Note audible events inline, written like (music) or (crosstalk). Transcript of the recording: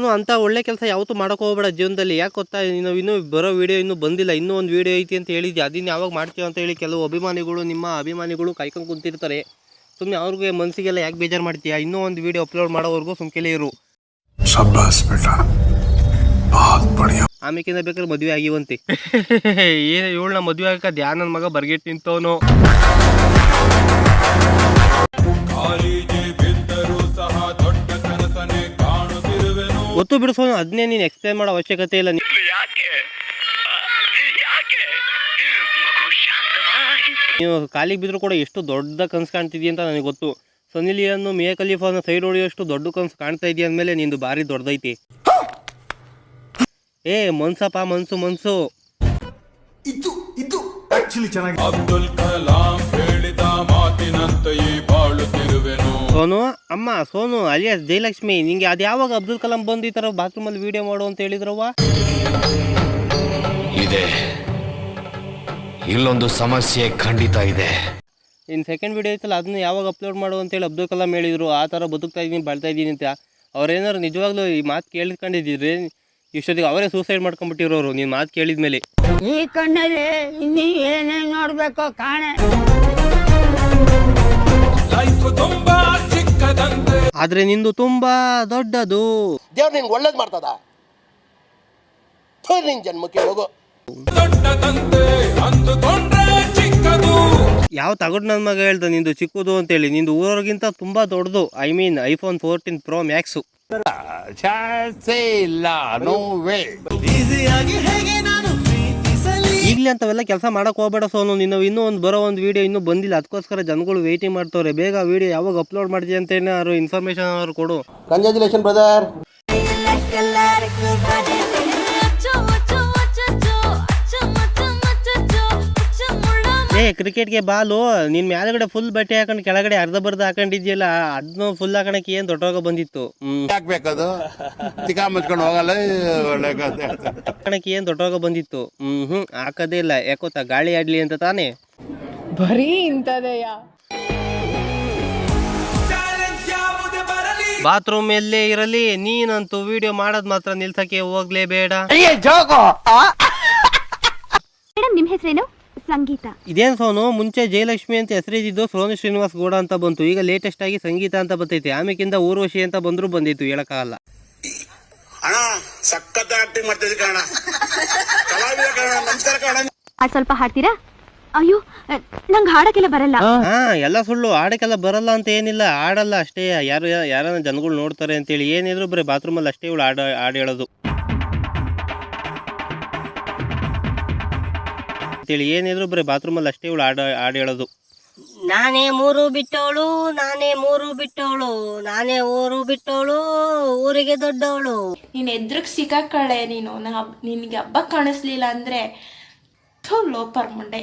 ಅವನು ಅಂಥ ಒಳ್ಳೆ ಕೆಲಸ ಯಾವತ್ತೂ ಮಾಡೋಕೆ ಹೋಗಬೇಡ ಜೀವನದಲ್ಲಿ. ಯಾಕೆ ಗೊತ್ತಾ? ಇನ್ನೂ ಬರೋ ವೀಡಿಯೋ ಇನ್ನೂ ಬಂದಿಲ್ಲ. ಇನ್ನೂ ಒಂದು ವೀಡಿಯೋ ಐತಿ ಅಂತ ಹೇಳಿದ್ದೆ ಅದನ್ನು ಯಾವಾಗ ಮಾಡ್ತೀವಿ ಅಂತ ಹೇಳಿ ಕೆಲವು ಅಭಿಮಾನಿಗಳು ನಿಮ್ಮ ಅಭಿಮಾನಿಗಳು ಕೈಕೊಂಡು ಕುಂತಿರ್ತಾರೆ. ಸುಮ್ಮನೆ ಅವ್ರಿಗೆ ಮನಸ್ಸಿಗೆಲ್ಲ ಯಾಕೆ ಬೇಜಾರು ಮಾಡ್ತೀಯಾ? ಇನ್ನೂ ಒಂದು ವೀಡಿಯೋ ಅಪ್ಲೋಡ್ ಮಾಡೋವರೆಗೂ ಸುಮ್ಕೆಲೇ ಇರು. ಆಮೇಕಿಂದ ಬೇಕಾದ್ರೆ ಮದುವೆ ಆಗಿವಂತೆ. (laughs) ಏನು ಇವಳನ್ನ ಮದುವೆ ಆಗಕ್ಕೆ ಧ್ಯಾನ ಮಗ ಬರ್ಗೆಟ್ ನಿಂತವನು. ಗೊತ್ತು ಬಿಡಿಸೋನು ಅದನ್ನೇ ನೀನು ಎಕ್ಸ್ಪ್ಲೈನ್ ಮಾಡೋ ಅವಶ್ಯಕತೆ ಇಲ್ಲ. ನೀವು ಕಾಲಿಗೆ ಬಿದ್ದರೂ ಕೂಡ ಎಷ್ಟು ದೊಡ್ಡ ಕನಸು ಕಾಣ್ತಿದ್ಯಾ ಅಂತ ನನಗೆ ಗೊತ್ತು. ಸನಿಲಿಯನ್ನು ಮೇ ಕಲೀಫಾನ ಖಲೀಫಾನ ಸೈಡ್ ಹೊಡೆಯೋಷ್ಟು ದೊಡ್ಡ ಕನಸು ಕಾಣ್ತಾ ಇದೆಯಾ ಅಂದಮೇಲೆ ನಿಂದು ಭಾರಿ ದೊಡ್ಡದೈತಿ ಏ ಮನ್ಸಪ್ಪ ಮನ್ಸು ಮನ್ಸು. ಅಬ್ದುಲ್ ಕಲಾಂ ಹೇಳಿದ ಮಾತಿನಂತೆಯೇ ಸೋನು ಅಮ್ಮ ಸೋನು ಅಲಿಯಾಸ್ ಜಯಲಕ್ಷ್ಮಿ ನಿಂಗೆ ಅದು ಯಾವಾಗ ಅಬ್ದುಲ್ ಕಲಾಂ ಬಂದು ಈ ಥರ ಬಾತ್ರೂಮಲ್ಲಿ ವಿಡಿಯೋ ಮಾಡು ಅಂತ ಹೇಳಿದ್ರವ್ವ? ಇದೆ. ಇಲ್ಲೊಂದು ಸಮಸ್ಯೆ ಖಂಡಿತ ಇದೆ. ಇನ್ನು ಸೆಕೆಂಡ್ ವಿಡಿಯೋ ಐತಲ್ಲ ಅದನ್ನ ಯಾವಾಗ ಅಪ್ಲೋಡ್ ಮಾಡು ಅಂತೇಳಿ ಅಬ್ದುಲ್ ಕಲಾಂ ಹೇಳಿದ್ರು. ಆ ಥರ ಬದುಕ್ತಾ ಇದ್ದೀನಿ ಬಳ್ತಾ ಇದ್ದೀನಿ ಅಂತ. ಅವ್ರೇನಾರು ನಿಜವಾಗ್ಲೂ ಈ ಮಾತು ಕೇಳಿಸ್ಕೊಂಡಿದ್ದಿದ್ರೆ ಇಷ್ಟೊತ್ತಿಗೆ ಅವರೇ ಸೂಸೈಡ್ ಮಾಡ್ಕೊಂಡ್ಬಿಟ್ಟಿರೋರು ನೀನು ಮಾತು ಕೇಳಿದ್ಮೇಲೆ. ಈ ಕಣ್ಣಲ್ಲಿ ಇನ್ನೀ ಏನೇನು ನೋಡ್ಬೇಕೋ ಕಾಣೆ. ಆದರೆ ನಿಂದು ತುಂಬಾ ದೊಡ್ಡದು. ದೇವ್ರು ನಿನ್ಗೆ ಒಳ್ಳೇದು ಮಾಡ್ತದ? ನಿನ್ ಜನ್ಮಕ್ಕೆ ಹೋಗು. ದೊಡ್ಡದಂತೆ ಅಂದುಕೊಂಡ್ರೆ ಚಿಕ್ಕದು. ಯಾವ ತಗೊಂಡು ನನ್ನ ಮಗ ಹೇಳ್ದ ನಿಂದು ಚಿಕ್ಕದು ಅಂತ ಹೇಳಿ ನಿಂದು ಊರಗಿಂತ ತುಂಬಾ ದೊಡ್ಡದು. I mean iPhone fourteen pro max ಈಗಲೇ ಅಂತವೆಲ್ಲ ಕೆಲಸ ಮಾಡಕ್ ಹೋಗ್ಬೇಡ ಸೋನು. ನೀನು ಇನ್ನೂ ಒಂದು ಬರೋ ಒಂದು ವಿಡಿಯೋ ಇನ್ನೂ ಬಂದಿಲ್ಲ. ಅದಕ್ಕೋಸ್ಕರ ಜನಗಳು ವೇಟಿಂಗ್ ಮಾಡ್ತವ್ರೆ. ಬೇಗ ವೀಡಿಯೋ ಯಾವಾಗ ಅಪ್ಲೋಡ್ ಮಾಡಿದೆ ಅಂತ ಏನಾದ್ರು ಇನ್ಫಾರ್ಮೇಶನ್ ಅವ್ರು ಕೊಡು. ಕಂಗ್ರ್ಯಾಚುಲೇಷನ್ ಬ್ರದರ್ ಏ ಕ್ರಿಕೆಟ್ಗೆ ಬಾಲು ನಿನ್ ಮೇಲ್ಗಡೆ ಫುಲ್ ಬಟ್ಟೆ ಹಾಕೊಂಡು ಕೆಳಗಡೆ ಅರ್ಧ ಬರ್ದ ಹಾಕೊಂಡಿದ್ಯಲ್ಲ ಅದನ್ನು ಫುಲ್ ಹಾಕೊಳಕ್ಕೆ ಏನ್ ದೊಡ್ಡವಾಗ ಬಂದಿತ್ತು? ಹಾಕ್ಬೇಕದು ತಿಕಾ ಮುಚ್ಕೊಂಡು ಹೋಗಲ್ಲ. ಹಾಕೊಳಕ್ಕೆ ಏನ್ ದೊಡ್ಡವಾಗ ಬಂದಿತ್ತು? ಹ್ಮ್ ಹ್ಮ್ ಹಾಕೋದೇ ಇಲ್ಲ. ಯಾಕೋತಾ ಗಾಳಿ ಆಡ್ಲಿ ಅಂತ ತಾನೇ? ಬರೀ ಇಂತದಯ್ಯ ಬಾತ್ರೂಮ್ ಎಲ್ಲೇ ಇರಲಿ ನೀನಂತೂ ವಿಡಿಯೋ ಮಾಡೋದ್ ಮಾತ್ರ ನಿಲ್ಸಕ್ಕೆ ಹೋಗ್ಲೇಬೇಡ. ಮೇಡಮ್ ನಿಮ್ ಹೆಸರೇನು? ಸಂಗೀತ. ಇದೇನು ಸೋನು? ಮುಂಚೆ ಜಯಲಕ್ಷ್ಮಿ ಅಂತ ಹೆಸರಿದ್ದು ಸೋನು ಶ್ರೀನಿವಾಸ್ ಗೌಡ ಅಂತ ಬಂತು. ಈಗ ಲೇಟೆಸ್ಟ್ ಆಗಿ ಸಂಗೀತ ಅಂತ ಬರ್ತೈತೆ. ಆಮೇಕಿಂದ ಊರ್ವಶಿ ಅಂತ ಬಂದ್ರು ಬಂದಿತ್ತು ಹೇಳಕ್ಕಾಗಲ್ಲ ಅಣ್ಣ ಸಖತ್ ಆಕ್ಟಿಂಗ್ ಮಾಡ್ತಿದ್ದೆ ಕಣ ಕಲಾವಿದ ಕಣ ನಮಸ್ಕಾರ ಕಣ ಹಾಡ್ ಸ್ವಲ್ಪ ಹಾಡ್ತೀರಾ? ಅಯ್ಯೋ ನಂಗೆ ಹಾಡಕ್ಕೆಲ್ಲ ಬರಲ್ಲ. ಹಾ ಎಲ್ಲ ಸುಳ್ಳು. ಹಾಡಕ್ಕೆಲ್ಲ ಬರಲ್ಲ ಅಂತ ಏನಿಲ್ಲ. ಹಾಡಲ್ಲ ಅಷ್ಟೇ. ಯಾರು ಯಾರು ಜನಗಳು ನೋಡ್ತಾರೆ ಅಂತೇಳಿ ಏನಿದ್ರು ಬರೀ ಬಾತ್ರೂಮಲ್ಲಿ ಅಷ್ಟೇ ಇವಳು ಹಾಡು ಹಾಡು ಹೇಳೋದು. ಅಂತೇಳಿ ಏನಿದ್ರು ಬರೀ ಬಾತ್ರೂಮಲ್ಲಿ ಅಷ್ಟೇ ಇವಳು ಆಡ ಆಡ ಹೇಳೋದು. ನಾನೇ ಮೂರು ಬಿಟ್ಟವಳು ನಾನೇ ಮೂರು ಬಿಟ್ಟವಳು ನಾನೇ ಊರು ಬಿಟ್ಟವಳು ಊರಿಗೆ ದೊಡ್ಡವಳು ನೀನ್ ಎದ್ರಗ್ ಸಿಕ್ಕಾಕಳೆ ನೀನು ನಾ ನಿನ್ಗೆ ಹಬ್ಬ ಕಾಣಿಸ್ಲಿಲ್ಲ ಅಂದ್ರೆ ಥು ಲೋಪರ್ ಮುಂಡೆ.